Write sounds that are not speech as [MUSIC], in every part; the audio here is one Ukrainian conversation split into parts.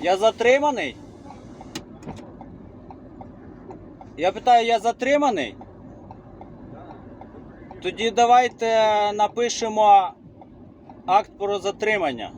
Я затриманий? Я питаю, я затриманий? Тоді давайте напишемо акт про затримання.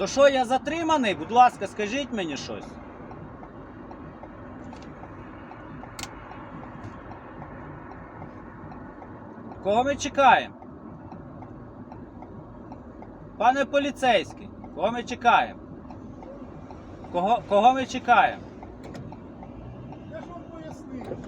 То що, я затриманий? Будь ласка, скажіть мені щось. Кого ми чекаємо? Пане поліцейський, кого ми чекаємо? Кого, кого ми чекаємо? Я ж вам пояснив.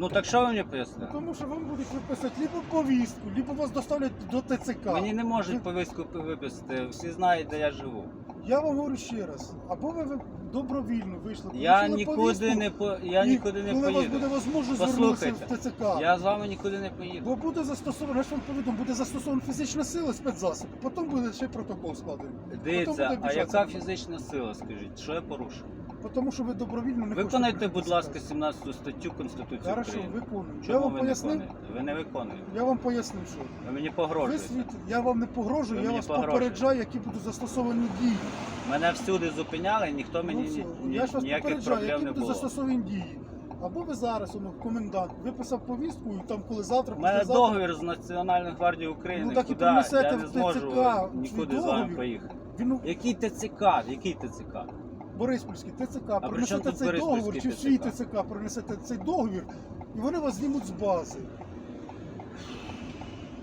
Ну так що ви мені пояснили? Тому що вам будуть виписати либо повістку, либо вас доставлять до ТЦК. Мені не можуть повістку виписати, всі знають, де я живу. Я вам говорю ще раз, або ви ви добровільно вийшли, Я получили нікуди повістку, не по я і нікуди не коли у вас поїду. буде можливість звернутися Послухайте, в ТЦК. Я з вами нікуди не поїду. Бо буде застосовано, я ж вам повідом, буде застосована фізична сила, спецзасіб, потім буде ще протокол складений. Дивіться, буде а яка фізична сила, скажіть, що я порушив? Тому що ви добровільно не Виконайте, будь ласка, прийти 17 статтю Конституції Хорошо, України. виконую. Я вам ви пояснив, не виконуєте? Ви не виконуєте. я вам пояснив, що Ви мені ви погрожуєте. світ, я вам не погрожую, Ви я вас погрожуєте. попереджаю, які будуть застосовані дії. Мене всюди зупиняли, ніхто мені Ну, все. ні- я ж вас ніяких попереджаю, які не будуть застосовані дії. Або ви зараз, воно, комендант, виписав повістку, і там коли завтра, У мене післязавтра- договір з Національною гвардією України. Ну, так і принесете Я не в ТЦК нікуди з вами поїхати. Він Який ТЦК? Який ТЦК? Бориспільський ТЦК, принесете цей договір, чи в ТЦК? свій ТЦК принесете цей договір, і вони вас знімуть з бази.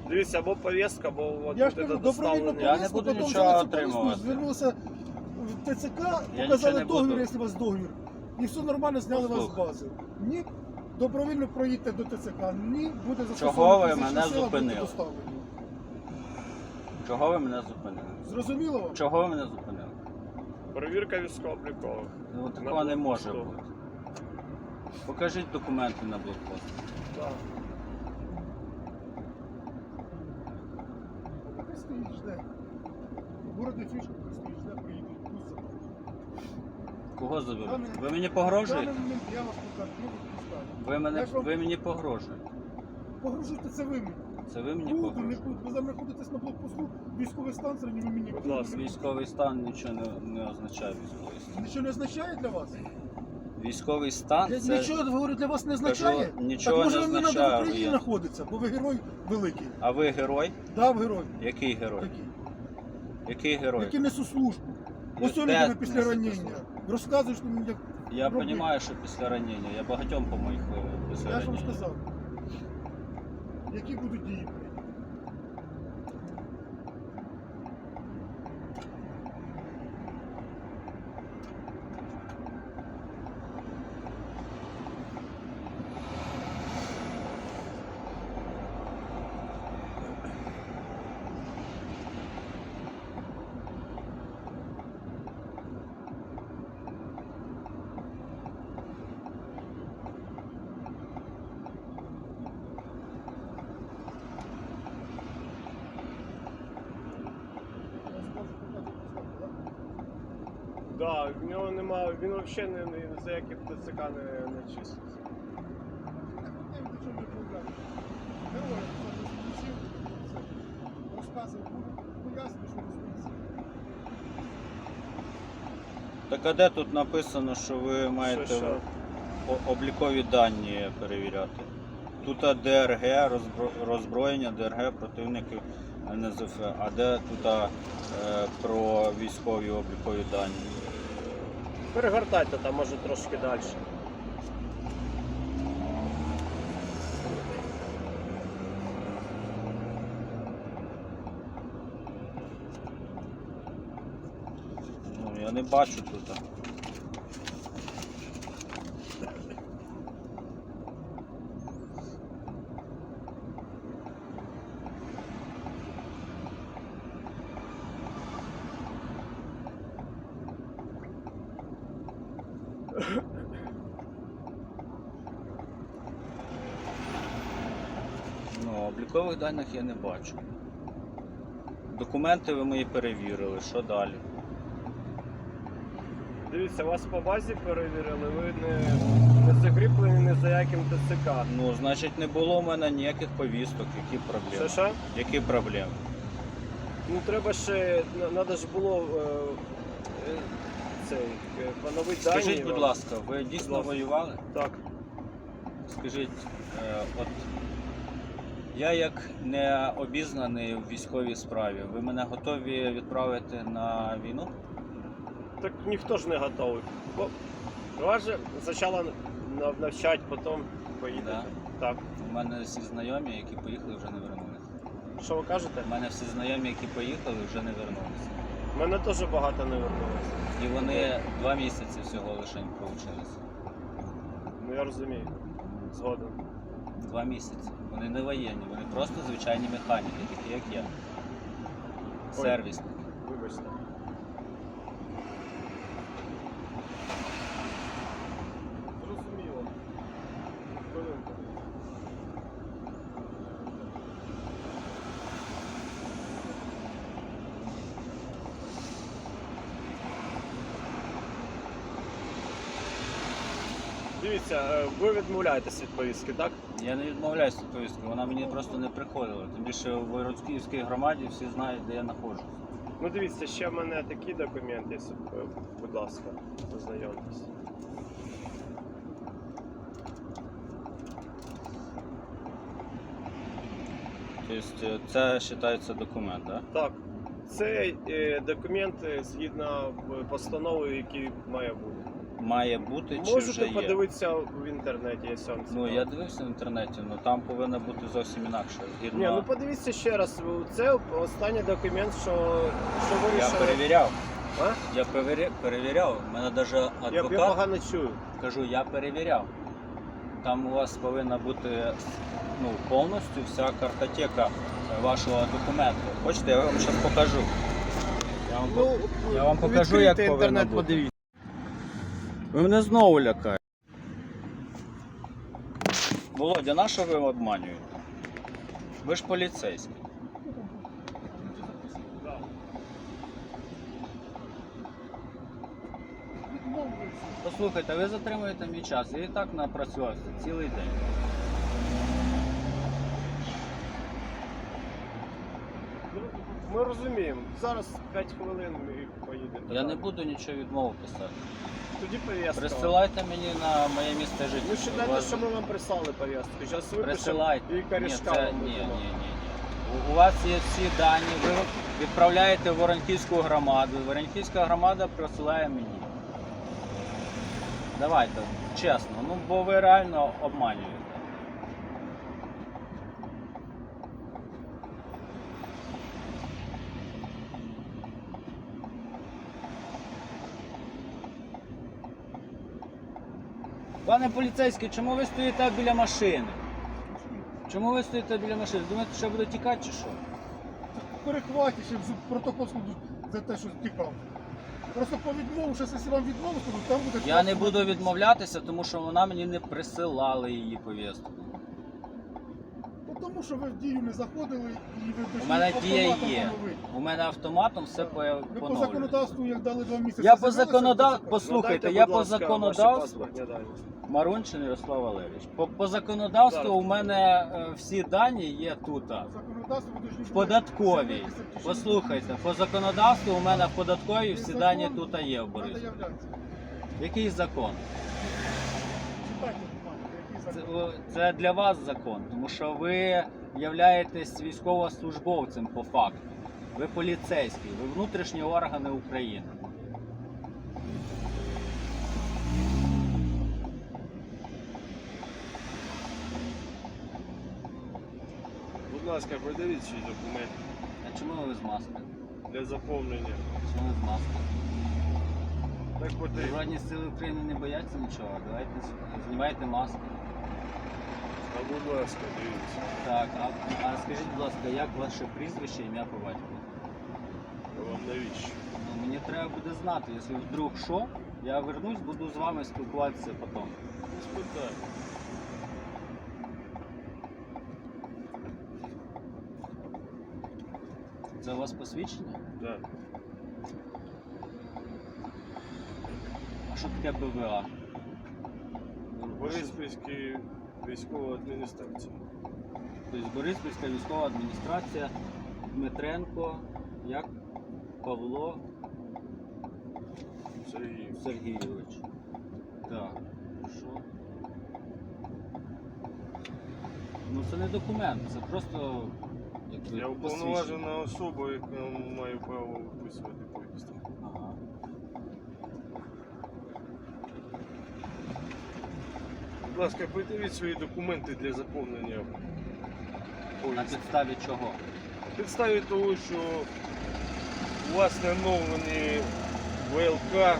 Дивіться, або повістка, або от Я ж буде кажу, добровільно доставлення. Я не повістку, буду потім нічого цю повістку, отримувати. звернулися в ТЦК, нічого показали не договір, буду. якщо у вас договір. І все нормально, зняли вас з Послухай. бази. Ні, добровільно проїдьте до ТЦК, ні, буде Чого ви фізична мене сила, будете зупинили? доставлені. Чого ви мене зупинили? Зрозуміло вам? Чого ви мене зупинили? Перевірка військово-облікових. Ну, такого не може бути. Покажіть документи на блокпост. Так. Ти фішку, ти стоїть, жде, приїдуть, заберуть. Кого заберуть? Ви мені погрожуєте? даний момент я вас покажу, відпускаю. Ви, мене, ви мені погрожуєте. Погрожуйте це ви мені. Це ви мені Буду, не буду. Ви зараз знаходитесь на блокпосту, військовий стан середньо ви мені. Будь ласка. Військовий стан нічого не, не означає військовий стан. Нічого не означає для вас? Військовий стан Я- це. Нічого, говорю, для вас не означає? Кажу, нічого так може не ви не на означає, Україні я- знаходиться, бо ви герой великий. А ви герой? Дав герой Який герой? такий, Який герой? який несу службу. Я Ось сьогодні де тебе після несете ранення. службу? Розказуєш мені, як Я розумію, що після ранення. Я багатьом по моїх е, після я ж вам ранення. сказав. Які будуть дії? Да, в нього немає, він взагалі не, не за яких ТЦК не, не числиться. Так а де тут написано, що ви маєте. Що, що? о- облікові дані перевіряти. Тут ДРГ, розбро- роззброєння ДРГ противників НЗФ, а де тут е, про військові облікові дані. Перегортайте там, може трошки далі. Ну, я не бачу тут. Ну, облікових даних я не бачу. Dокументи ви мої перевірили, що далі? Дивіться, вас по базі перевірили, ви не, не закріплені ні за яким ТЦК. Ну, значить, не було в мене ніяких повісток, які Що проблеми. що? Які проблеми? Ну треба ще, треба ж було е, е, цей, е, поновити дані. Скажіть, будь вам. ласка, ви дійсно ласка. воювали? Так. Скажіть, е, от я як не обізнаний в військовій справі, ви мене готові відправити на війну? Так ніхто ж не готовий. Бо вас же спочатку нав- навчать, потім поїдете. Да. Так. У мене всі знайомі, які поїхали, вже не вернулися. Що ви кажете? У мене всі знайомі, які поїхали, вже не вернулися. У мене теж багато не вернулося. І вони два місяці всього лише проучилися. Ну я розумію. Згоден. Два місяці. Вони не воєнні, вони просто звичайні механіки, такі як я. Сервісники. Вибачте. Зрозуміло. Хвилинку. Дивіться, е, ви відмовляєтесь від повістки, так? Я не відмовляюся від повістки, вона мені просто не приходила. Тим більше в Воронській громаді всі знають, де я знаходжусь. Ну дивіться, ще в мене такий документ, є, е, будь ласка, ознайомтесь. Тобто е, це вважається документ, так? Так, це е, документ е, згідно постанови, який має бути. Має бути чи Можете вже є? подивитися в інтернеті, якщо вам Ну я дивився в інтернеті, але там повинно бути зовсім інакше. Згідно Ні, ну подивіться ще раз. Це останній документ, що, що я вирішили. перевіряв. А? Я перевіря- перевіряв. У мене навіть Я, я адвокат погано чую. кажу, я перевіряв. Там у вас повинна бути ну, повністю вся картотека вашого документу. Хочете, я вам зараз покажу. Я вам, Ну, я вам покажу, як відкрийте повинно інтернет, бути. подивіться. Ви мене знову лякаєте. Володя, на що ви обманюєте? Ви ж поліцейський. Послухайте, ви затримуєте мій час. Я і так напрацювався цілий день. Ну, Ми розуміємо. Зараз 5 хвилин ми поїдемо. Я не буду нічого відмову писати. Тоді пов'язка. Присилайте мені на моє місце життя. Ну, считайте, вас- що ми вам прислали пов'язку. Зараз Присилайте. і Ні, це, ні, ні, ні, ні. У- У вас є всі дані, ви відправляєте в Воронківську громаду. Воронківська громада присилає мені. Давайте, чесно, ну бо ви реально обманюєте. Пане поліцейський, чому ви стоїте біля машини? Чому ви стоїте біля машини? Думаєте, що я буду тікати чи що? Перехваті, щоб протокол складуть за те, що тікав. Просто по відмову, що якщо вам відмову складуть, там буде... Я не буду відмовлятися, тому що вона мені не присилала її повістку. Що ви в дію не заходили і ви У мене дія є. У мене автоматом все по- Ви по законодавству, як дали два місяці. Я по зібралися, законодав- то Послухайте, я по законодавству-. Марунчин Ярослав Валерійович. По, по законодавству у мене е, всі дані є тут. Законодавству ви повинні В податковій. Послухайте, по законодавству у мене в податковій всі дані тут є в Борисі. Який закон? Це, це для вас закон, тому що ви являєтесь військовослужбовцем по факту. Ви поліцейський, ви внутрішні органи України. Будь ласка, придивіть свій документ А чому ви з маскою? для заповнення. Чому ви з маскою? Так потрібно. Збройні сили України не бояться нічого. Давайте знімайте маску. Будь ласка, дивіться. Так, а, а скажіть, будь ласка, як ваше прізвище, ім'я по батьку? А Вам навіщо? Ну, мені треба буде знати, якщо вдруг що, я вернусь, буду з вами спілкуватися потім. Не спитай. Це у вас посвідчення? Так. А що таке БВА? Бориспільській військова адміністрація. Тобто Бориспільська військова адміністрація, Дмитренко, як Павло Сергій. Сергійович. Так, що? Ну це не документ, це просто якби, Я уповноважена особа, яка має право виписувати повістки. Ага. Будь ласка, придивіть свої документи для заповнення На підставі чого? На підставі того, що у вас не оновлені ВЛК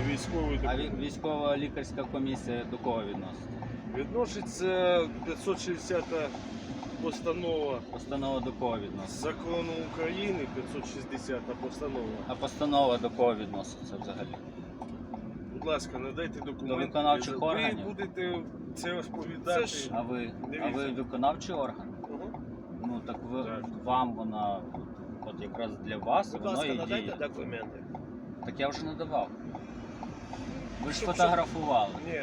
і військовий А ві- військова лікарська комісія до кого відноситься? Відноситься 560 постанова Постанова до кого відноситься? закону України 560 постанова. А постанова до кого відноситься взагалі? Будь ласка, надайте документи. До виконавчих Ви органів? будете це розповідати. Це ж, а ви, а ви виконавчий орган? Угу. Ну так ви Так. вам вона от якраз для вас Будь воно ласка, і надайте діє. документи. Так я вже надавав. Ви ж Щоб- фотографували. Ні,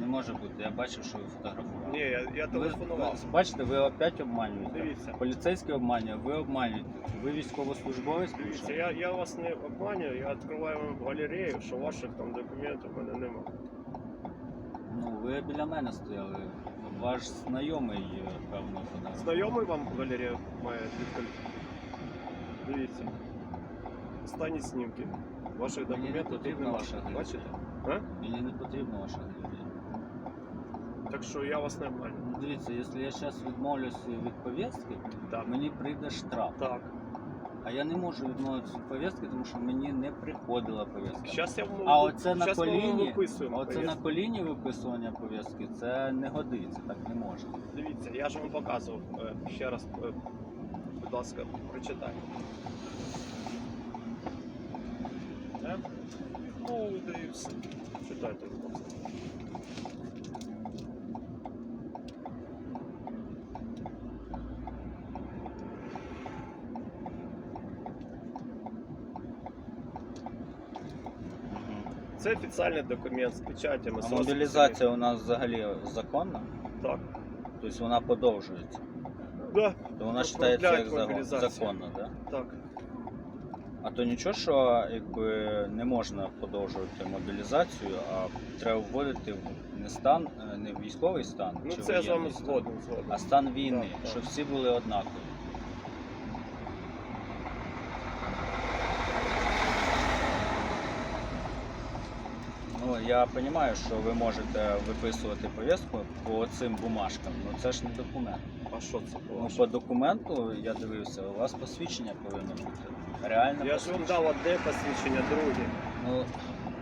Не може бути. Я бачив, що ви фотографували. ні, я, я телефонував. ви бачите, ви опять обманюєте. Дивіться. Поліцейський обманює, ви обманюєте. Ви військовослужбовець? Дивіться, я, я вас не обманюю, я відкриваю вам галерею, що ваших там документів в мене немає. Ну, ви біля мене стояли. Ваш знайомий, певно, фотографував. Знайомий вам галерею має відкрити? Дивіться. Останні знімки. Ваших Мені не документів тут потрібна немає. ваша галерея. Бачите? А? Мені не потрібна ваша галерея. Так що я вас не обманюю. Ну, Дивіться, якщо я зараз відмовлюся від повістки, Так. мені прийде штраф. Так. А я не можу відмовитися від повістки, тому що мені не приходила повістка. Зараз я вам А оце на щас ми вам коліні, виписуємо. оце на коліні виписування повістки, це не годиться, так не можна. Дивіться, я ж вам показував. Е, Ще раз, е, будь ласка, прочитайте. Е? Ну, да і все. Читайте, будь ласка. Це офіційний документ з печатями. А з мобілізація у нас взагалі законна, Так. тобто вона подовжується. Да. То вона Ну, вважається як проявляють закон- мобілізацію. законна, да? Так. А то нічого, що якби не можна подовжувати мобілізацію, а треба вводити в не стан, е, не військовий стан, Ну чи це я з вами воєнний стан, згоден, згоден. а стан війни, Так, так. щоб всі були однакові. Ну, я розумію, що ви можете виписувати повістку по цим бумажкам, але це ж не документ. А що це Ну, по документу я дивився, у вас посвідчення повинно бути. Реально Я ж вам посвідчення. дав одне посвідчення, друге. Ну,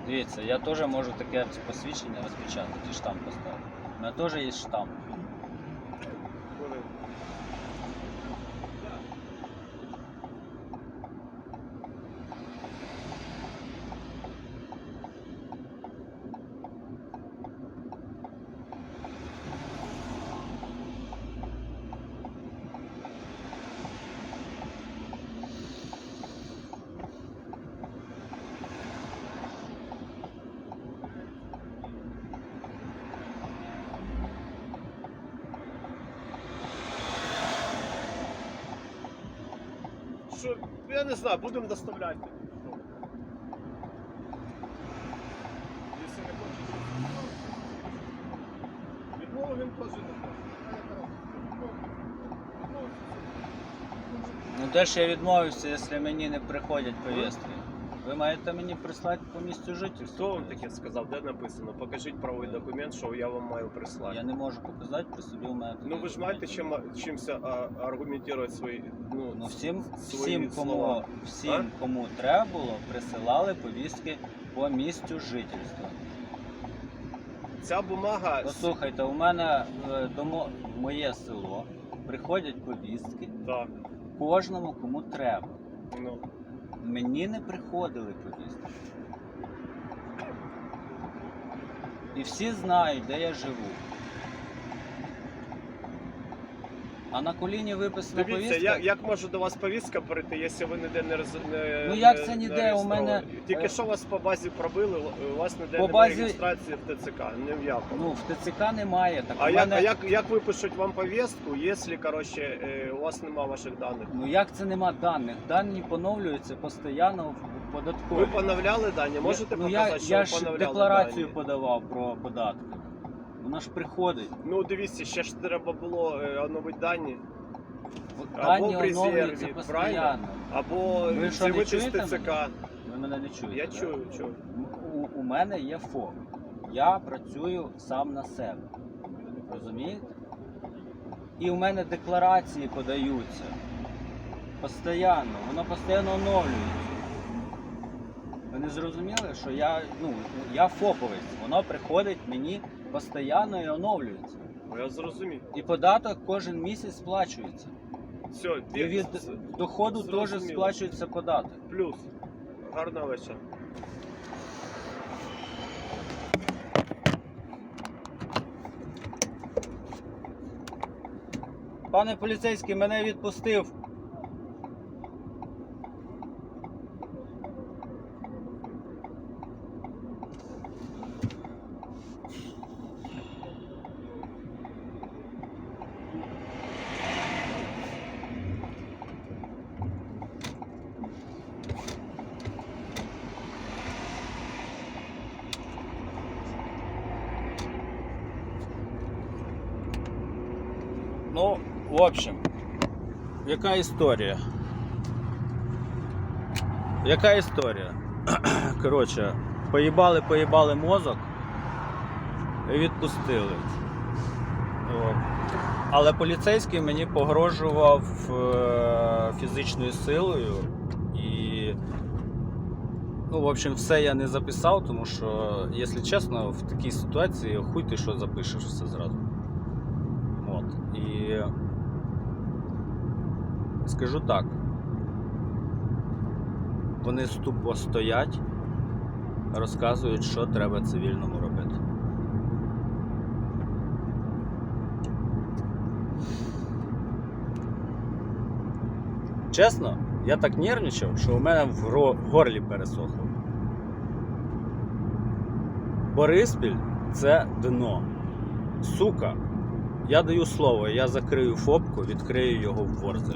дивіться, я теж можу таке посвідчення розпечатати і штамп поставити. У мене теж є штамп. Що, я не знаю, будемо доставляти. Якщо не можу. Я відмовився. Ну теж я відмовився, якщо мені не приходять повістки? Ви маєте мені прислати по місцю жительства. Хто вам таке сказав? Де написано? Покажіть правовий документ, що я вам маю прислати. Я не можу показати, при собі у мене. Ну ви ж маєте чим, чимся а, аргументувати свої. Ну, Ну всім, свої всім, кому, слова. всім, А? кому треба було, присилали повістки по місцю жительства. Ця бумага. Послухайте, у мене е, домо, в моє село приходять повістки Так, кожному, кому треба. ну. Мені не приходили повістки. І всі знають, де я живу. А на коліні виписана Дивіться, повістка. як, як може до вас повістка прийти, якщо ви ніде не роз... не Ну, як це не ніде? У мене. Тільки е, що вас по базі пробили, у вас ніде По немає базі- реєстрації в ТЦК, не в якому. Ну, в ТЦК немає. Так а, у як, мене... а як, як випишуть вам повістку, якщо коротше, е, у вас немає ваших даних? Ну як це нема даних? Дані поновлюються постійно в податковій. Ви поновляли дані? Можете ну, показати, я, що я ви ж поновляли декларацію дані? подавав про податки. Вона ж приходить. Ну дивіться, ще ж треба було е, оновити дані, Або Дані в резерві, оновлюються правильно? постійно. або Ви що, не з чуєте ТЦК. Ви мене не чуєте. Я да? чую, чую. У, у мене є ФОП. Я працюю сам на себе. Розумієте? І у мене декларації подаються. Постійно. Воно постійно оновлюється. Ви не зрозуміли, що я, ну, я ФОПовець. Воно приходить мені постійно і оновлюється. Ну, Я зрозумів. І податок кожен місяць сплачується. Все, І від доходу теж Зрозуміло. сплачується податок. плюс. Гарного вечора. Пане поліцейський, мене відпустив. Ну, в общем, яка історія? Яка історія? [CLEARS THROAT] Коротше, поїбали, поїбали мозок і відпустили. О. Але поліцейський мені погрожував е, фізичною силою і. Ну, в общем, все я не записав, тому що, якщо чесно, в такій ситуації хуй ти що запишеш все зразу. От. І скажу так. Вони ступо стоять, розказують, що треба цивільному робити. Чесно, я так нервничав, що у мене в горлі пересохло. Бориспіль це дно. Сука, я даю слово, я закрию фобку, відкрию його в Ворзелі.